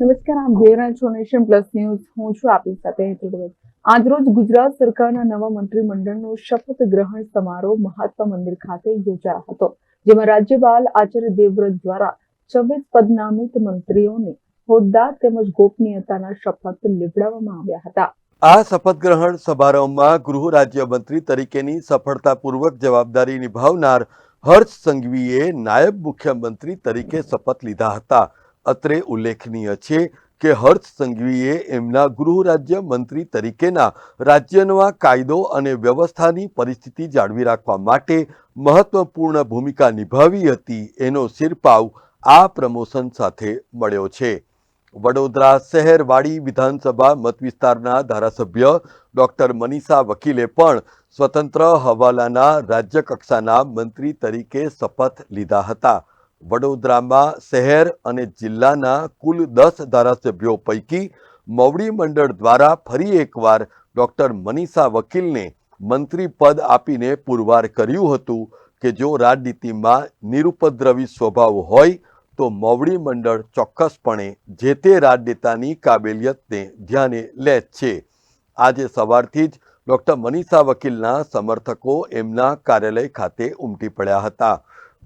નમસ્કાર આપ જોઈ રહ્યા છો નેશન પ્લસ ન્યૂઝ. હું છું આપની સાથે હેતલ આજરોજ ગુજરાત સરકારના નવા મંત્રીમંડળનો શપથ ગ્રહણ સમારોહ મહાત્મા મંદિર ખાતે યોજાયો હતો, જેમાં રાજ્યપાલ આચાર્ય દેવવ્રત દ્વારા છવ્વીસ પદનામિત મંત્રીઓને હોદ્દા તેમજ ગોપનીયતાના શપથ લેવડાવવામાં આવ્યા હતા. આ શપથ ગ્રહણ સમારોહમાં ગૃહ રાજ્યમંત્રી તરીકેની સફળતાપૂર્વક જવાબદારી નિભાવનાર હર્ષ સંઘવીએ નાયબ મુખ્યમંત્રી તરીકે શપથ લીધા હતા. અત્રે ઉલ્લેખનીય છે કે હર્ષ સંઘવીએ એમના ગૃહ રાજ્ય મંત્રી તરીકેના રાજ્યના કાયદો અને વ્યવસ્થાની પરિસ્થિતિ જાળવી રાખવા માટે મહત્વપૂર્ણ ભૂમિકા નિભાવી હતી એનો શિરપાવ આ પ્રમોશન સાથે મળ્યો છે. વડોદરા શહેરવાડી વિધાનસભા મતવિસ્તારના ધારાસભ્ય ડોક્ટર મનીષા વકીલે પણ સ્વતંત્ર હવાલાના રાજ્યકક્ષાના મંત્રી તરીકે શપથ લીધા હતા. વડોદરામાં શહેર અને જિલ્લાના કુલ દસ ધારાસભ્યો પૈકી મવડી મંડળ દ્વારા ફરી એકવાર ડોક્ટર મનીષા વકીલને મંત્રી પદ આપીને પુરવાર કર્યું હતું કે જો રાજનીતિમાં નિરુપદ્રવી સ્વભાવ હોય, તો મોવડી મંડળ ચોક્કસપણે જે તે રાજનેતાની કાબેલિયતને ધ્યાને લે છે. આજે સવારથી જ ડૉક્ટર મનીષા વકીલના સમર્થકો એમના કાર્યાલય ખાતે ઉમટી પડ્યા હતા.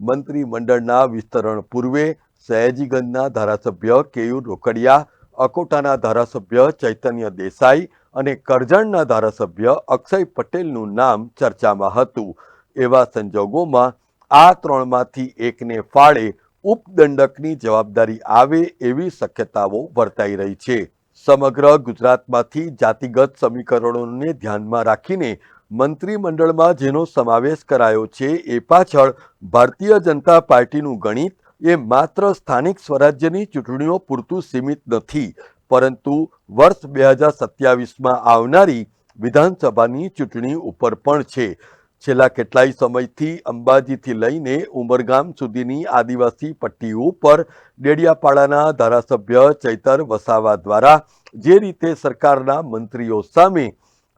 મંત્રીમંડળના વિસ્તરણ પૂર્વે સયાજીગંજના ધારાસભ્ય કેયુર રોકડિયા, અકોટાના ધારાસભ્ય ચૈતન્ય દેસાઈ અને કરજણના ધારાસભ્ય અક્ષય પટેલનું નામ ચર્ચામાં હતું. એવા સંજોગોમાં આ ત્રણમાંથી એકને ફાળે ઉપદંડકની જવાબદારી આવે એવી શક્યતાઓ વર્તાઈ રહી છે. સમગ્ર ગુજરાતમાંથી જાતિગત સમીકરણોને ધ્યાનમાં રાખીને મંત્રીમંડળમાં જેનો સમાવેશ કરાયો છે એ પાછળ ભારતીય જનતા પાર્ટીનું ગણિત એ માત્ર સ્થાનિક સ્વરાજ્યની ચૂંટણીઓ પૂરતું સીમિત નથી, પરંતુ વર્ષ બે હજાર સત્યાવીસમાં આવનારી વિધાનસભાની ચૂંટણી ઉપર પણ છે. છેલ્લા કેટલાય સમયથી અંબાજીથી લઈને ઉમરગામ સુધીની આદિવાસી પટ્ટી ઉપર ડેડિયાપાડાના ધારાસભ્ય ચૈતર વસાવા દ્વારા જે રીતે સરકારના મંત્રીઓ સામે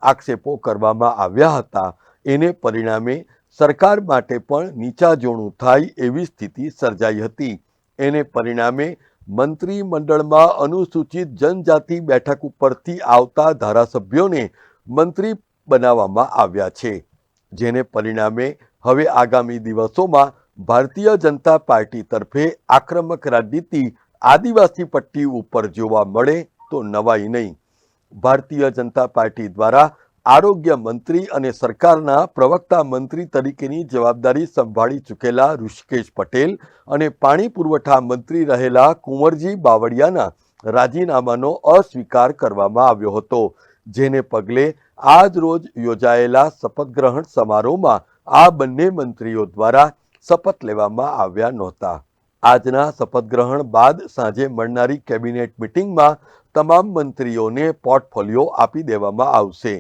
આક્ષેપો કરવામાં આવ્યા હતા. એને પરિણામે સરકાર માટે પણ નીચાજોણું થાય એવી સ્થિતિ સર્જાઈ હતી. એને પરિણામે મંત્રીમંડળમાં અનુસૂચિત જનજાતિ બેઠક ઉપરથી આવતા ધારાસભ્યોને મંત્રી બનાવવામાં આવ્યા છે. જેને પરિણામે હવે આગામી દિવસોમાં ભારતીય જનતા પાર્ટી તરફે આક્રમક રાજનીતિ આદિવાસી પટ્ટી ઉપર જોવા મળે તો નવાઈ નહીં. ભારતીય જનતા પાર્ટી દ્વારા આરોગ્ય મંત્રી અને સરકારના પ્રવક્તા મંત્રી તરીકેની જવાબદારી સંભાળી ચૂકેલા ઋષિકેશ પટેલ અને પાણી પુરવઠા મંત્રી રહેલા કુંવરજી બાવળિયાના રાજીનામાનો અસ્વીકાર કરવામાં આવ્યો હતો, જેને પગલે આજ રોજ યોજાયેલા શપથગ્રહણ સમારોહમાં આ બંને મંત્રીઓ દ્વારા શપથ લેવામાં આવ્યા નહોતા. આજના શપથગ્રહણ બાદ સાંજે મળનારી કેબિનેટ મિટિંગમાં તમામ મંત્રીઓને પોર્ટફોલિયો આપી દેવામાં આવશે.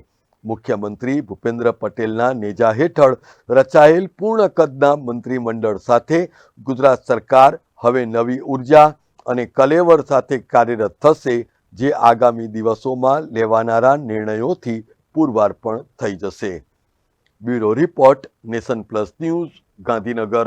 મુખ્યમંત્રી ભૂપેન્દ્ર પટેલના નેજા હેઠળ રચાયેલ પૂર્ણ કદના મંત્રીમંડળ સાથે ગુજરાત સરકાર હવે નવી ઊર્જા અને કલેવર સાથે કાર્યરત થશે, જે આગામી દિવસોમાં લેવાનારા નિર્ણયોથી પુરવાર પણ થઈ જશે. Bureau report Nation Plus News Gandhinagar.